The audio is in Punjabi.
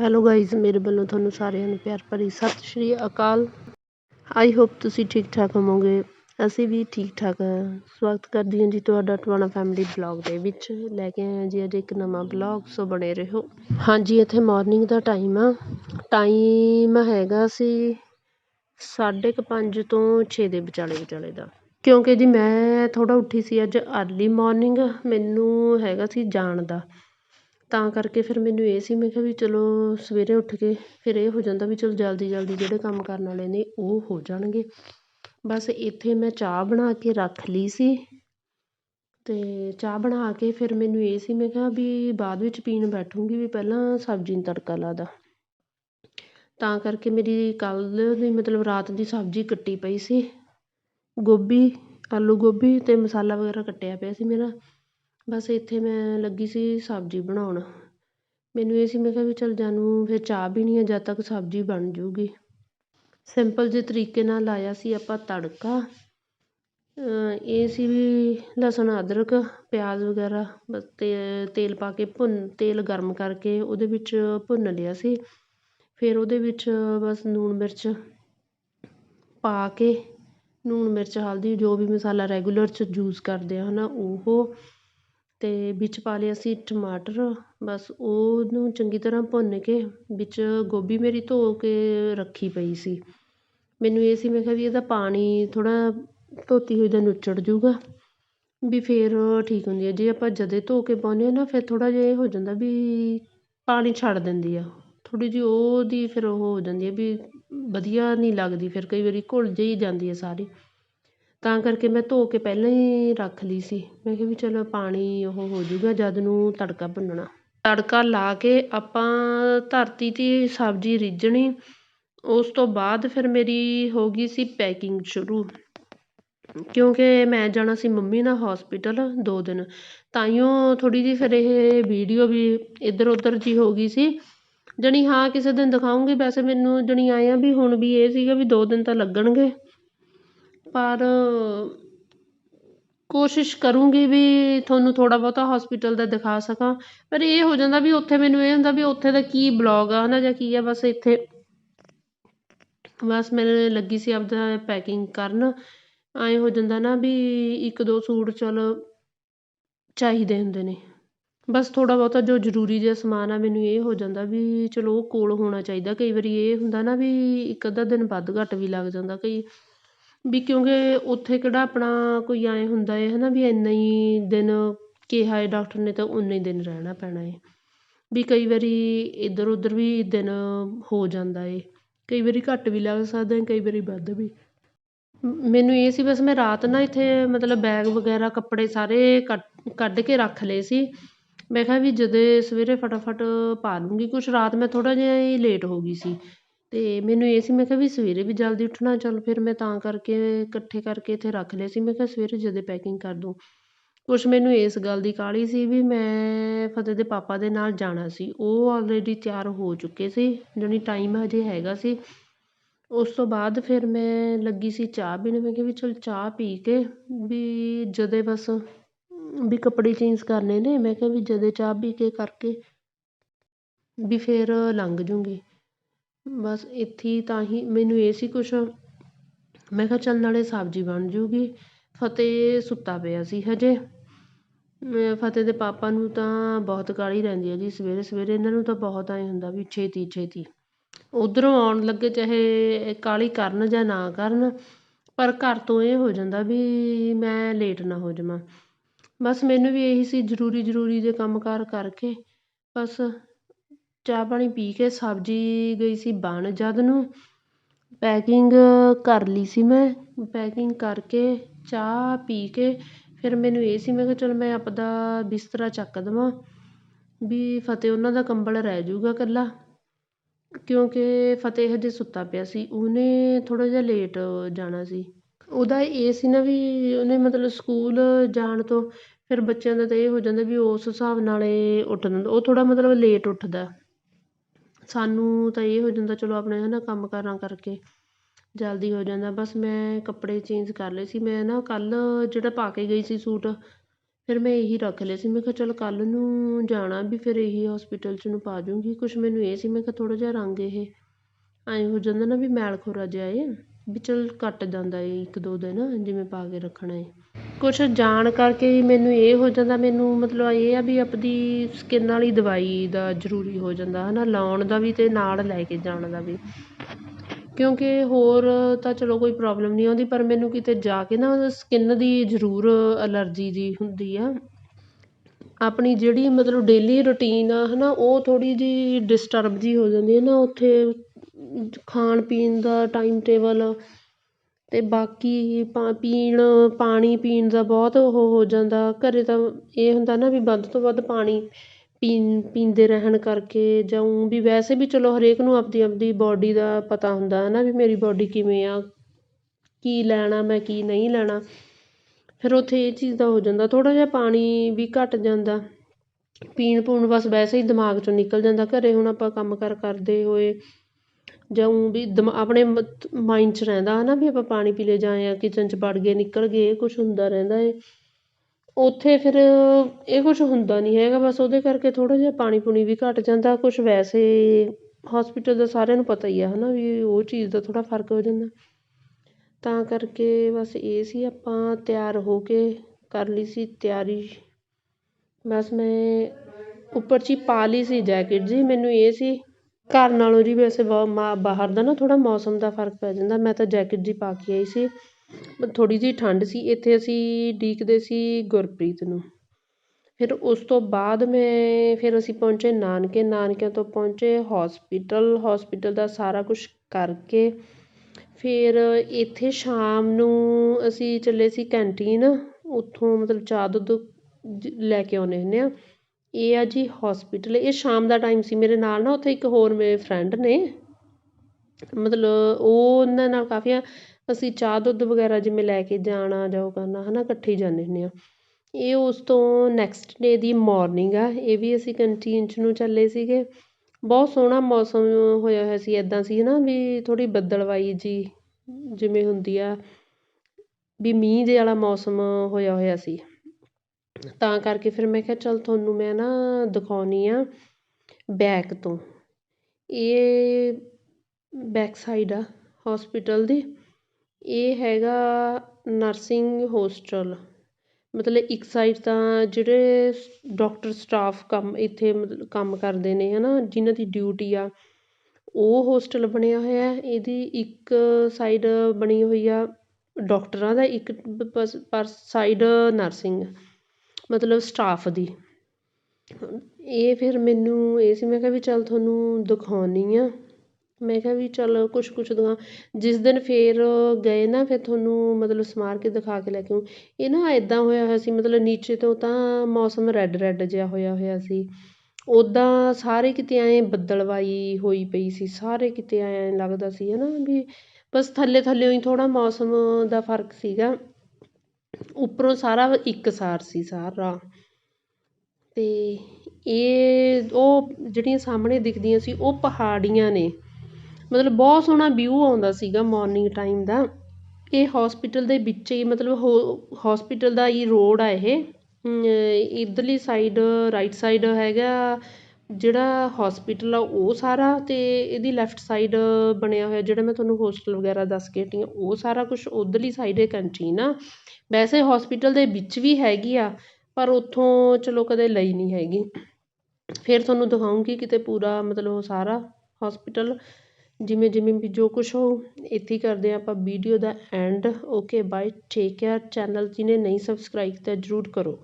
ਹੈਲੋ ਗਾਇਜ਼ ਮੇਰੇ ਵੱਲੋਂ ਤੁਹਾਨੂੰ ਸਾਰਿਆਂ ਨੂੰ ਪਿਆਰ ਭਰੀ ਸਤਿ ਸ਼੍ਰੀ ਅਕਾਲ। ਆਈ ਹੋਪ ਤੁਸੀਂ ਠੀਕ ਠਾਕ ਹੋਵੋਗੇ। ਅਸੀਂ ਵੀ ਠੀਕ ਠਾਕ ਹਾਂ। ਸਵਾਗਤ ਕਰਦੀ ਹਾਂ ਜੀ ਤੁਹਾਡਾ ਟਵਾਣਾ ਫੈਮਿਲੀ ਬਲੌਗ ਦੇ ਵਿੱਚ। ਲੈ ਕੇ ਆਏ ਹਾਂ ਜੀ ਅੱਜ ਇੱਕ ਨਵਾਂ ਬਲੌਗ ਸੋ ਬਣੇ ਰਹੋ। ਹਾਂਜੀ, ਇੱਥੇ ਮਾਰਨਿੰਗ ਦਾ ਟਾਈਮ ਆ। ਟਾਈਮ ਹੈਗਾ ਸੀ ਸਾਢੇ ਕੁ ਪੰਜ ਤੋਂ 6 ਦੇ ਵਿਚਾਲੇ ਵਿਚਾਲੇ ਦਾ। ਕਿਉਂਕਿ ਜੀ ਮੈਂ ਥੋੜਾ ਉੱਠੀ ਸੀ ਅੱਜ ਅਰਲੀ ਮਾਰਨਿੰਗ ਮੈਨੂੰ ਹੈਗਾ ਸੀ ਜਾਣ ਦਾ। ਤਾਂ ਕਰਕੇ ਫਿਰ ਮੈਨੂੰ ਇਹ ਸੀ, ਮੈਂ ਕਿਹਾ ਵੀ ਚਲੋ ਸਵੇਰੇ ਉੱਠ ਕੇ ਫਿਰ ਇਹ ਹੋ ਜਾਂਦਾ ਵੀ ਚਲੋ ਜਲਦੀ ਜਲਦੀ ਜਿਹੜੇ ਕੰਮ ਕਰਨ ਵਾਲੇ ਨੇ ਉਹ ਹੋ ਜਾਣਗੇ। ਬਸ ਇੱਥੇ ਮੈਂ ਚਾਹ ਬਣਾ ਕੇ ਰੱਖ ਲਈ ਸੀ ਅਤੇ ਚਾਹ ਬਣਾ ਕੇ ਫਿਰ ਮੈਨੂੰ ਇਹ ਸੀ, ਮੈਂ ਕਿਹਾ ਵੀ ਬਾਅਦ ਵਿੱਚ ਪੀਣ ਬੈਠੂੰਗੀ ਵੀ ਪਹਿਲਾਂ ਸਬਜ਼ੀ ਨੂੰ ਤੜਕਾ ਲਾ ਦਾਂ। ਤਾਂ ਕਰਕੇ ਮੇਰੀ ਕੱਲ੍ਹ ਦੀ ਮਤਲਬ ਰਾਤ ਦੀ ਸਬਜ਼ੀ ਕੱਟੀ ਪਈ ਸੀ। ਗੋਭੀ, ਆਲੂ ਗੋਭੀ ਅਤੇ ਮਸਾਲਾ ਵਗੈਰਾ ਕੱਟਿਆ ਪਿਆ ਸੀ ਮੇਰਾ। ਬਸ ਇੱਥੇ ਮੈਂ ਲੱਗੀ ਸੀ ਸਬਜ਼ੀ ਬਣਾਉਣ। ਮੈਨੂੰ ਇਹ ਸੀ, ਮੈਂ ਕਿਹਾ ਵੀ ਚੱਲ ਜਾਨੂੰ, ਫਿਰ ਚਾਹ ਪੀਣੀ ਹੈ ਜਦ ਤੱਕ ਸਬਜ਼ੀ ਬਣ ਜੂਗੀ। ਸਿੰਪਲ ਜਿਹੇ ਤਰੀਕੇ ਨਾਲ ਲਾਇਆ ਸੀ ਆਪਾਂ ਤੜਕਾ। ਇਹ ਸੀ ਵੀ ਲਸਣ, ਅਦਰਕ, ਪਿਆਜ਼ ਵਗੈਰਾ, ਬਸ ਤੇ ਤੇਲ ਪਾ ਕੇ ਭੁੰਨ, ਤੇਲ ਗਰਮ ਕਰਕੇ ਉਹਦੇ ਵਿੱਚ ਭੁੰਨ ਲਿਆ ਸੀ। ਫਿਰ ਉਹਦੇ ਵਿੱਚ ਬਸ ਲੂਣ ਮਿਰਚ ਪਾ ਕੇ ਲੂਣ ਮਿਰਚ, ਹਲਦੀ, ਜੋ ਵੀ ਮਸਾਲਾ ਰੈਗੂਲਰ 'ਚ ਯੂਜ਼ ਕਰਦੇ ਆ ਹੈ ਨਾ ਉਹ ਅਤੇ ਵਿੱਚ ਪਾ ਲਿਆ ਸੀ ਟਮਾਟਰ, ਬਸ ਉਹਨੂੰ ਚੰਗੀ ਤਰ੍ਹਾਂ ਭੁੰਨ ਕੇ ਵਿੱਚ ਗੋਭੀ ਮੇਰੀ ਧੋ ਕੇ ਰੱਖੀ ਪਈ ਸੀ। ਮੈਨੂੰ ਇਹ ਸੀ, ਮੈਂ ਕਿਹਾ ਵੀ ਇਹਦਾ ਪਾਣੀ ਥੋੜ੍ਹਾ ਧੋਤੀ ਹੋਈ ਦਾ ਨੁੱਚੜ ਜੂਗਾ ਵੀ ਫਿਰ ਠੀਕ ਹੁੰਦੀ ਹੈ ਜੇ ਆਪਾਂ ਜਦੇ ਧੋ ਕੇ ਪਾਉਂਦੇ ਹਾਂ ਨਾ, ਫਿਰ ਥੋੜ੍ਹਾ ਜਿਹਾ ਇਹ ਹੋ ਜਾਂਦਾ ਵੀ ਪਾਣੀ ਛੱਡ ਦਿੰਦੀ ਆ। ਥੋੜ੍ਹੀ ਜਿਹੀ ਉਹਦੀ ਫਿਰ ਉਹ ਹੋ ਜਾਂਦੀ ਹੈ ਵੀ ਵਧੀਆ ਨਹੀਂ ਲੱਗਦੀ, ਫਿਰ ਕਈ ਵਾਰੀ ਘੁਲ ਜਿਹੀ ਜਾਂਦੀ ਹੈ ਸਾਰੀ। ਤਾਂ ਕਰਕੇ ਮੈਂ ਧੋ ਕੇ ਪਹਿਲਾਂ ਹੀ ਰੱਖ ਲਈ ਸੀ। ਮੈਂ ਕਿਹਾ ਵੀ ਚਲੋ ਪਾਣੀ ਉਹ ਹੋ ਜਾਊਗਾ ਜਦ ਨੂੰ ਤੜਕਾ ਭੁੰਨਣਾ। ਤੜਕਾ ਲਾ ਕੇ ਆਪਾਂ ਧਰਤੀ 'ਤੇ ਸਬਜ਼ੀ ਰਿੱਝਣੀ, ਉਸ ਤੋਂ ਬਾਅਦ ਫਿਰ ਮੇਰੀ ਹੋ ਗਈ ਸੀ ਪੈਕਿੰਗ ਸ਼ੁਰੂ। ਕਿਉਂਕਿ ਮੈਂ ਜਾਣਾ ਸੀ ਮੰਮੀ ਨਾਲ ਹੌਸਪੀਟਲ ਦੋ ਦਿਨ। ਤਾਈਓ ਥੋੜ੍ਹੀ ਜਿਹੀ ਫਿਰ ਇਹ ਵੀਡੀਓ ਵੀ ਇੱਧਰ ਉੱਧਰ ਜਿਹੀ ਹੋ ਗਈ ਸੀ। ਜਾਣੀ ਹਾਂ, ਕਿਸੇ ਦਿਨ ਦਿਖਾਉਂਗੀ, ਵੈਸੇ ਮੈਨੂੰ ਜਾਣੀ ਆਏ ਆ ਵੀ ਹੁਣ ਵੀ ਇਹ ਸੀਗਾ ਵੀ ਦੋ ਦਿਨ ਤਾਂ ਲੱਗਣਗੇ। ਪਰ ਕੋਸ਼ਿਸ਼ ਕਰੂੰਗੀ ਵੀ ਤੁਹਾਨੂੰ ਥੋੜ੍ਹਾ ਬਹੁਤਾ ਹੋਸਪਿਟਲ ਦਾ ਦਿਖਾ ਸਕਾਂ। ਪਰ ਇਹ ਹੋ ਜਾਂਦਾ ਵੀ ਉੱਥੇ ਮੈਨੂੰ ਇਹ ਹੁੰਦਾ ਵੀ ਉੱਥੇ ਦਾ ਕੀ ਬਲੌਗ ਆ ਹੈ ਨਾ ਜਾਂ ਕੀ ਆ, ਬਸ ਇੱਥੇ ਬਸ ਮੈਂ ਲੱਗੀ ਸੀ ਆਪਦਾ ਪੈਕਿੰਗ ਕਰਨ। ਐਂ ਹੋ ਜਾਂਦਾ ਨਾ ਵੀ ਇੱਕ ਦੋ ਸੂਟ ਚਲ ਚਾਹੀਦੇ ਹੁੰਦੇ ਨੇ। ਬਸ ਥੋੜ੍ਹਾ ਬਹੁਤਾ ਜੋ ਜ਼ਰੂਰੀ ਜਿਹਾ ਸਮਾਨ ਆ, ਮੈਨੂੰ ਇਹ ਹੋ ਜਾਂਦਾ ਵੀ ਚਲੋ ਉਹ ਕੋਲ ਹੋਣਾ ਚਾਹੀਦਾ। ਕਈ ਵਾਰੀ ਇਹ ਹੁੰਦਾ ਨਾ ਵੀ ਇੱਕ ਅੱਧਾ ਦਿਨ ਵੱਧ ਘੱਟ ਵੀ ਲੱਗ ਜਾਂਦਾ। ਕਈ ਵੀ ਕਿਉਂਕਿ ਉੱਥੇ ਕਿਹੜਾ ਆਪਣਾ ਕੋਈ ਐਂ ਹੁੰਦਾ ਹੈ ਹੈ ਨਾ ਵੀ ਇੰਨਾ ਹੀ ਦਿਨ ਕਿਹਾ ਹੈ ਡਾਕਟਰ ਨੇ ਤਾਂ ਉਨੇ ਹੀ ਦਿਨ ਰਹਿਣਾ ਪੈਣਾ ਹੈ ਵੀ ਕਈ ਵਾਰੀ ਇੱਧਰ ਉੱਧਰ ਵੀ ਦਿਨ ਹੋ ਜਾਂਦਾ ਹੈ ਕਈ ਵਾਰੀ ਘੱਟ ਵੀ ਲੱਗ ਸਕਦਾ ਕਈ ਵਾਰੀ ਵੱਧ ਵੀ। ਮੈਨੂੰ ਇਹ ਸੀ, ਬਸ ਮੈਂ ਰਾਤ ਨਾ ਇੱਥੇ ਮਤਲਬ ਬੈਗ ਵਗੈਰਾ, ਕੱਪੜੇ ਸਾਰੇ ਕੱਢ ਕੇ ਰੱਖ ਲਏ ਸੀ। ਮੈਂ ਕਿਹਾ ਵੀ ਜਦੋਂ ਸਵੇਰੇ ਫਟਾਫਟ ਪਾ ਲੂੰਗੀ, ਕੁਛ ਰਾਤ ਮੈਂ ਥੋੜ੍ਹਾ ਜਿਹਾ ਹੀ ਲੇਟ ਹੋ ਗਈ ਸੀ। ਅਤੇ ਮੈਨੂੰ ਇਹ ਸੀ, ਮੈਂ ਕਿਹਾ ਵੀ ਸਵੇਰੇ ਵੀ ਜਲਦੀ ਉੱਠਣਾ, ਚੱਲ ਫਿਰ ਮੈਂ ਤਾਂ ਕਰਕੇ ਇਕੱਠੇ ਕਰਕੇ ਇੱਥੇ ਰੱਖ ਲਏ ਸੀ। ਮੈਂ ਕਿਹਾ ਸਵੇਰੇ ਜਦੇ ਪੈਕਿੰਗ ਕਰ ਦੂੰ। ਕੁਛ ਮੈਨੂੰ ਇਸ ਗੱਲ ਦੀ ਕਾਹਲੀ ਸੀ ਵੀ ਮੈਂ ਫਤਿਹ ਦੇ ਪਾਪਾ ਦੇ ਨਾਲ ਜਾਣਾ ਸੀ। ਉਹ ਆਲਰੇਡੀ ਤਿਆਰ ਹੋ ਚੁੱਕੇ ਸੀ, ਜਾਣੀ ਟਾਈਮ ਹਜੇ ਹੈਗਾ ਸੀ। ਉਸ ਤੋਂ ਬਾਅਦ ਫਿਰ ਮੈਂ ਲੱਗੀ ਸੀ ਚਾਹ ਪੀਣ। ਮੈਂ ਕਿਹਾ ਵੀ ਚਲ ਚਾਹ ਪੀ ਕੇ ਵੀ ਜਦੇ ਬਸ ਵੀ ਕੱਪੜੇ ਚੇਂਜ ਕਰਨੇ ਨੇ, ਮੈਂ ਕਿਹਾ ਵੀ ਜਦੇ ਚਾਹ ਪੀ ਕੇ ਕਰਕੇ ਵੀ ਫਿਰ ਲੰਘ ਜੂੰਗੀ। ਬਸ ਇੱਥੇ ਤਾਂ ਹੀ ਮੈਨੂੰ ਇਹ ਸੀ ਕੁਛ, ਮੈਂ ਕਿਹਾ ਚੱਲ ਨਾਲੇ ਸਬਜ਼ੀ ਬਣ ਜੂਗੀ। ਫਤਿਹ ਸੁੱਤਾ ਪਿਆ ਸੀ ਹਜੇ। ਫਤਿਹ ਦੇ ਪਾਪਾ ਨੂੰ ਤਾਂ ਬਹੁਤ ਕਾਹਲੀ ਰਹਿੰਦੀ ਹੈ ਜੀ ਸਵੇਰੇ ਸਵੇਰੇ ਇਹਨਾਂ ਨੂੰ ਤਾਂ ਬਹੁਤ ਐਂ ਹੁੰਦਾ ਵੀ ਛੇਤੀ ਛੇਤੀ। ਉੱਧਰੋਂ ਆਉਣ ਲੱਗੇ ਚਾਹੇ ਕਾਹਲੀ ਕਰਨ ਜਾਂ ਨਾ ਕਰਨ, ਪਰ ਘਰ ਤੋਂ ਇਹ ਹੋ ਜਾਂਦਾ ਵੀ ਮੈਂ ਲੇਟ ਨਾ ਹੋ ਜਾਵਾਂ। ਬਸ ਮੈਨੂੰ ਵੀ ਇਹੀ ਸੀ ਜ਼ਰੂਰੀ ਜ਼ਰੂਰੀ ਜੇ ਕੰਮ ਕਾਰ ਕਰਕੇ। ਬਸ ਚਾਹ ਪਾਣੀ ਪੀ ਕੇ ਸਬਜ਼ੀ ਗਈ ਸੀ ਬਣ ਜਦ ਨੂੰ। ਪੈਕਿੰਗ ਕਰ ਲਈ ਸੀ ਮੈਂ। ਪੈਕਿੰਗ ਕਰਕੇ ਚਾਹ ਪੀ ਕੇ ਫਿਰ ਮੈਨੂੰ ਇਹ ਸੀ, ਮੈਂ ਕਿਹਾ ਚਲ ਮੈਂ ਆਪਦਾ ਬਿਸਤਰਾ ਚੱਕ ਦੇਵਾਂ ਵੀ ਫਤਿਹ ਉਹਨਾਂ ਦਾ ਕੰਬਲ ਰਹਿ ਜੂਗਾ ਇਕੱਲਾ। ਕਿਉਂਕਿ ਫਤਿਹ ਹਜੇ ਸੁੱਤਾ ਪਿਆ ਸੀ, ਉਹਨੇ ਥੋੜ੍ਹਾ ਜਿਹਾ ਲੇਟ ਜਾਣਾ ਸੀ। ਉਹਦਾ ਇਹ ਸੀ ਨਾ ਵੀ ਉਹਨੇ ਮਤਲਬ ਸਕੂਲ ਜਾਣ ਤੋਂ ਫਿਰ ਬੱਚਿਆਂ ਦਾ ਤਾਂ ਇਹ ਹੋ ਜਾਂਦਾ ਵੀ ਉਸ ਹਿਸਾਬ ਨਾਲ ਇਹ ਉੱਠ ਜਾਂਦਾ, ਉਹ ਥੋੜ੍ਹਾ ਮਤਲਬ ਲੇਟ ਉੱਠਦਾ। ਸਾਨੂੰ ਤਾਂ ਇਹ ਹੋ ਜਾਂਦਾ, ਚਲੋ ਆਪਣੇ ਹੈ ਨਾ ਕੰਮ ਕਾਰਾਂ ਕਰਕੇ ਜਲਦੀ ਹੋ ਜਾਂਦਾ। ਬਸ ਮੈਂ ਕੱਪੜੇ ਚੇਂਜ ਕਰ ਲਏ ਸੀ। ਮੈਂ ਨਾ ਕੱਲ੍ਹ ਜਿਹੜਾ ਪਾ ਕੇ ਗਈ ਸੀ ਸੂਟ, ਫਿਰ ਮੈਂ ਇਹੀ ਰੱਖ ਲਿਆ ਸੀ। ਮੈਂ ਕਿਹਾ ਚੱਲ ਕੱਲ੍ਹ ਨੂੰ ਜਾਣਾ ਵੀ ਫਿਰ ਇਹੀ ਹੋਸਪਿਟਲ 'ਚ ਨੂੰ ਪਾ ਜੂੰਗੀ। ਕੁਛ ਮੈਨੂੰ ਇਹ ਸੀ, ਮੈਂ ਕਿਹਾ ਥੋੜ੍ਹਾ ਜਿਹਾ ਰੰਗ ਇਹ, ਐਂ ਹੋ ਜਾਂਦਾ ਨਾ ਵੀ ਮੈਲ ਖੋਰਾ ਜਿਹਾ ਏ ਵੀ ਚਲ ਘੱਟ ਜਾਂਦਾ ਏ, ਇੱਕ ਦੋ ਦਿਨ ਜਿਵੇਂ ਪਾ ਕੇ ਰੱਖਣਾ ਏ। ਕੁਛ ਜਾਣ ਕਰਕੇ ਹੀ ਮੈਨੂੰ ਇਹ ਹੋ ਜਾਂਦਾ, ਮੈਨੂੰ ਮਤਲਬ ਇਹ ਆ ਵੀ ਆਪਦੀ ਸਕਿਨ ਵਾਲੀ ਦਵਾਈ ਦਾ ਜ਼ਰੂਰੀ ਹੋ ਜਾਂਦਾ ਹੈ ਨਾ ਲਾਉਣ ਦਾ ਵੀ ਅਤੇ ਨਾਲ ਲੈ ਕੇ ਜਾਣ ਦਾ ਵੀ। ਕਿਉਂਕਿ ਹੋਰ ਤਾਂ ਚਲੋ ਕੋਈ ਪ੍ਰੋਬਲਮ ਨਹੀਂ ਆਉਂਦੀ, ਪਰ ਮੈਨੂੰ ਕਿਤੇ ਜਾ ਕੇ ਨਾ ਸਕਿਨ ਦੀ ਜ਼ਰੂਰ ਐਲਰਜੀ ਜਿਹੀ ਹੁੰਦੀ ਆ। ਆਪਣੀ ਜਿਹੜੀ ਮਤਲਬ ਡੇਲੀ ਰੂਟੀਨ ਆ ਹੈ ਨਾ ਉਹ ਥੋੜ੍ਹੀ ਜਿਹੀ ਡਿਸਟਰਬ ਜਿਹੀ ਹੋ ਜਾਂਦੀ ਹੈ ਨਾ, ਉੱਥੇ ਖਾਣ ਪੀਣ ਦਾ ਟਾਈਮ ਟੇਬਲ ਅਤੇ ਬਾਕੀ ਪਾ, ਪੀਣ, ਪਾਣੀ ਪੀਣ ਦਾ ਬਹੁਤ ਉਹ ਹੋ ਜਾਂਦਾ। ਘਰ ਤਾਂ ਇਹ ਹੁੰਦਾ ਨਾ ਵੀ ਵੱਧ ਤੋਂ ਵੱਧ ਪਾਣੀ ਪੀਣ, ਪੀਂਦੇ ਰਹਿਣ ਕਰਕੇ ਜਾਂ ਊਂ ਵੀ ਵੈਸੇ ਵੀ ਚਲੋ ਹਰੇਕ ਨੂੰ ਆਪਦੀ ਆਪਦੀ ਬੋਡੀ ਦਾ ਪਤਾ ਹੁੰਦਾ ਹੈ ਨਾ ਵੀ ਮੇਰੀ ਬੋਡੀ ਕਿਵੇਂ ਆ, ਕੀ ਲੈਣਾ, ਮੈਂ ਕੀ ਨਹੀਂ ਲੈਣਾ। ਫਿਰ ਉੱਥੇ ਇਹ ਚੀਜ਼ ਦਾ ਹੋ ਜਾਂਦਾ, ਥੋੜ੍ਹਾ ਜਿਹਾ ਪਾਣੀ ਵੀ ਘੱਟ ਜਾਂਦਾ। ਪੀਣ ਪੂਣ ਬਸ ਵੈਸੇ ਹੀ ਦਿਮਾਗ 'ਚੋਂ ਨਿਕਲ ਜਾਂਦਾ, ਘਰ ਹੁਣ ਆਪਾਂ ਕੰਮ ਕਾਰ ਕਰਦੇ ਹੋਏ ਜਾਂ ਊਂ ਵੀ ਦਿਮਾ, ਆਪਣੇ ਮਾਇੰਡ 'ਚ ਰਹਿੰਦਾ ਹੈ ਨਾ ਵੀ ਆਪਾਂ ਪਾਣੀ ਪੀ ਲਏ ਜਾਂ ਆ ਕਿਚਨ 'ਚ ਵੜ ਗਏ, ਨਿਕਲ ਗਏ, ਇਹ ਕੁਛ ਹੁੰਦਾ ਰਹਿੰਦਾ ਏ। ਉੱਥੇ ਫਿਰ ਇਹ ਕੁਛ ਹੁੰਦਾ ਨਹੀਂ ਹੈਗਾ, ਬਸ ਉਹਦੇ ਕਰਕੇ ਥੋੜ੍ਹਾ ਜਿਹਾ ਪਾਣੀ ਪੂਣੀ ਵੀ ਘੱਟ ਜਾਂਦਾ, ਕੁਛ ਵੈਸੇ ਹੋਸਪਿਟਲ ਦਾ ਸਾਰਿਆਂ ਨੂੰ ਪਤਾ ਹੀ ਆ ਹੈ ਨਾ ਵੀ ਉਹ ਚੀਜ਼ ਦਾ ਥੋੜ੍ਹਾ ਫ਼ਰਕ ਹੋ ਜਾਂਦਾ। ਤਾਂ ਕਰਕੇ ਬਸ ਇਹ ਸੀ, ਆਪਾਂ ਤਿਆਰ ਹੋ ਕੇ ਕਰ ਲਈ ਸੀ ਤਿਆਰੀ। ਬਸ ਮੈਂ ਉੱਪਰ 'ਚ ਹੀ ਪਾ ਲਈ ਸੀ ਜੈਕਟ ਜੀ, ਮੈਨੂੰ ਇਹ ਸੀ ਘਰ ਨਾਲੋਂ ਜੀ ਵੈਸੇ ਬਹੁ ਬਾਹਰ ਦਾ ਨਾ ਥੋੜ੍ਹਾ ਮੌਸਮ ਦਾ ਫ਼ਰਕ ਪੈ ਜਾਂਦਾ। ਮੈਂ ਤਾਂ ਜੈਕਟ ਜਿਹੀ ਪਾ ਕੇ ਆਈ ਸੀ। ਥੋੜ੍ਹੀ ਜਿਹੀ ਠੰਡ ਸੀ। ਇੱਥੇ ਅਸੀਂ ਉਡੀਕਦੇ ਸੀ ਗੁਰਪ੍ਰੀਤ ਨੂੰ। ਫਿਰ ਉਸ ਤੋਂ ਬਾਅਦ ਮੈਂ ਫਿਰ ਅਸੀਂ ਪਹੁੰਚੇ ਨਾਨਕੇ। ਨਾਨਕਿਆਂ ਤੋਂ ਪਹੁੰਚੇ ਹੋਸਪਿਟਲ ਹੋਸਪਿਟਲ ਦਾ ਸਾਰਾ ਕੁਛ ਕਰਕੇ ਫਿਰ ਇੱਥੇ ਸ਼ਾਮ ਨੂੰ ਅਸੀਂ ਚੱਲੇ ਸੀ ਕੈਂਟੀਨ ਉੱਥੋਂ ਮਤਲਬ ਚਾਹ ਦੁੱਧ ਲੈ ਕੇ ਆਉਂਦੇ ਹੁੰਦੇ ਹਾਂ। ਇਹ ਆ ਜੀ ਹੋਸਪਿਟਲ ਇਹ ਸ਼ਾਮ ਦਾ ਟਾਈਮ ਸੀ, ਮੇਰੇ ਨਾਲ ਨਾ ਉੱਥੇ ਇੱਕ ਹੋਰ ਮੇਰੇ ਫਰੈਂਡ ਨੇ। ਮਤਲਬ ਉਹ ਉਹਨਾਂ ਨਾਲ ਕਾਫੀ ਅਸੀਂ ਚਾਹ ਦੁੱਧ ਵਗੈਰਾ ਜਿਵੇਂ ਲੈ ਕੇ ਜਾਣਾ ਜਾਂ ਉਹ ਕਰਨਾ ਹੈ ਨਾ ਇਕੱਠੇ ਹੀ ਜਾਂਦੇ ਹੁੰਦੇ ਹਾਂ ਇਹ ਉਸ ਤੋਂ ਨੈਕਸਟ ਡੇ ਦੀ ਮੋਰਨਿੰਗ ਆ, ਇਹ ਵੀ ਅਸੀਂ ਕੰਟੀਨ 'ਚ ਨੂੰ ਚੱਲੇ ਸੀਗੇ। ਬਹੁਤ ਸੋਹਣਾ ਮੌਸਮ ਹੋਇਆ ਹੋਇਆ ਸੀ ਇੱਦਾਂ ਸੀ ਨਾ ਵੀ ਥੋੜ੍ਹੀ ਬੱਦਲਵਾਈ ਜੀ ਜਿਵੇਂ ਹੁੰਦੀ ਆ, ਵੀ ਮੀਂਹ ਦੇ ਵਾਲਾ ਮੌਸਮ ਹੋਇਆ ਹੋਇਆ ਸੀ। ਤਾਂ ਕਰਕੇ ਫਿਰ ਮੈਂ ਕਿਹਾ ਚੱਲ ਤੁਹਾਨੂੰ ਮੈਂ ਨਾ ਦਿਖਾਉਂਦੀ ਹਾਂ ਬੈਕ ਤੋਂ। ਇਹ ਬੈਕ ਸਾਈਡ ਆ ਹੋਸਪਿਟਲ ਦੀ। ਇਹ ਹੈਗਾ ਨਰਸਿੰਗ ਹੋਸਟਲ ਮਤਲਬ ਇੱਕ ਸਾਈਡ ਤਾਂ ਜਿਹੜੇ ਡਾਕਟਰ ਸਟਾਫ ਕੰਮ ਇੱਥੇ ਮਤਲਬ ਕੰਮ ਕਰਦੇ ਨੇ ਹੈ ਨਾ ਜਿਨ੍ਹਾਂ ਦੀ ਡਿਊਟੀ ਆ, ਉਹ ਹੋਸਟਲ ਬਣਿਆ ਹੋਇਆ ਇਹਦੀ ਇੱਕ ਸਾਈਡ ਬਣੀ ਹੋਈ ਆ ਡਾਕਟਰਾਂ ਦਾ ਇੱਕ ਪਰ ਸਾਈਡ ਨਰਸਿੰਗ ਮਤਲਬ ਸਟਾਫ ਦੀ। ਇਹ ਫਿਰ ਮੈਨੂੰ ਇਹ ਸੀ, ਮੈਂ ਕਿਹਾ ਵੀ ਚੱਲ ਤੁਹਾਨੂੰ ਦਿਖਾਉਂਦੀ ਹਾਂ। ਮੈਂ ਕਿਹਾ ਵੀ ਚੱਲ ਕੁਛ ਕੁਛ ਦਿਖਾ। ਜਿਸ ਦਿਨ ਫਿਰ ਗਏ ਨਾ, ਫਿਰ ਤੁਹਾਨੂੰ ਮਤਲਬ ਸਮਾਰ ਕੇ ਦਿਖਾ ਕੇ ਲੈ ਕੇ ਆਊਂ। ਇਹ ਨਾ ਇੱਦਾਂ ਹੋਇਆ ਹੋਇਆ ਸੀ, ਮਤਲਬ ਨੀਚੇ ਤੋਂ ਤਾਂ ਮੌਸਮ ਰੈੱਡ ਰੈੱਡ ਜਿਹਾ ਹੋਇਆ ਹੋਇਆ ਸੀ। ਉੱਦਾਂ ਸਾਰੇ ਕਿਤੇ ਐਂ ਬੱਦਲਵਾਈ ਹੋਈ ਪਈ ਸੀ। ਸਾਰੇ ਕਿਤੇ ਐਂ ਲੱਗਦਾ ਸੀ ਹੈ ਨਾ ਵੀ ਬਸ ਥੱਲੇ ਥੱਲੇ ਹੀ ਥੋੜ੍ਹਾ ਮੌਸਮ ਦਾ ਫ਼ਰਕ ਸੀਗਾ। ਉੱਪਰੋਂ ਸਾਰਾ ਇੱਕਸਾਰ ਸੀ ਸਾਰਾ। ਅਤੇ ਇਹ, ਉਹ ਜਿਹੜੀਆਂ ਸਾਹਮਣੇ ਦਿਖਦੀਆਂ ਸੀ, ਉਹ ਪਹਾੜੀਆਂ ਨੇ। ਮਤਲਬ ਬਹੁਤ ਸੋਹਣਾ ਵਿਊ ਆਉਂਦਾ ਸੀਗਾ ਮੋਰਨਿੰਗ ਟਾਈਮ ਦਾ। ਇਹ ਹੋਸਪਿਟਲ ਦੇ ਵਿੱਚ ਹੀ, ਮਤਲਬ ਹੋ ਹੋਸਪਿਟਲ ਦਾ ਹੀ ਰੋਡ ਆ ਇਹ। ਇੱਧਰਲੀ ਸਾਈਡ ਰਾਈਟ ਸਾਈਡ ਹੈਗਾ। ਜਿਹੜਾ ਹੋਸਪਿਟਲ ਆ, ਉਹ ਸਾਰਾ ਅਤੇ ਇਹਦੀ ਲੈਫਟ ਸਾਈਡ ਬਣਿਆ ਹੋਇਆ, ਜਿਹੜਾ ਮੈਂ ਤੁਹਾਨੂੰ ਹੋਸਟਲ ਵਗੈਰਾ ਦੱਸ ਕੇ ਹਟੀ ਹਾਂ, ਉਹ ਸਾਰਾ ਕੁਛ ਉੱਧਰਲੀ ਸਾਈਡ ਇਹ ਕੰਟੀਨ ਆ ਵੈਸੇ ਹੋਸਪਿਟਲ ਦੇ ਵਿੱਚ ਵੀ ਹੈਗੀ ਆ, ਪਰ ਉੱਥੋਂ ਚਲੋ ਕਦੇ ਲਈ ਨਹੀਂ ਹੈਗੀ। ਫਿਰ ਤੁਹਾਨੂੰ ਦਿਖਾਊਂਗੀ ਕਿਤੇ ਪੂਰਾ ਮਤਲਬ ਉਹ ਸਾਰਾ ਹੋਸਪਿਟਲ ਜਿਵੇਂ ਜਿਵੇਂ ਵੀ ਜੋ ਕੁਛ ਹੋ, ਇੱਥੇ ਕਰਦੇ ਹਾਂ ਆਪਾਂ ਵੀਡੀਓ ਦਾ end okay bye take care channel ਜਿਹਨੇ ਨਹੀਂ ਸਬਸਕ੍ਰਾਈਬ ਕੀਤਾ ਜ਼ਰੂਰ ਕਰੋ।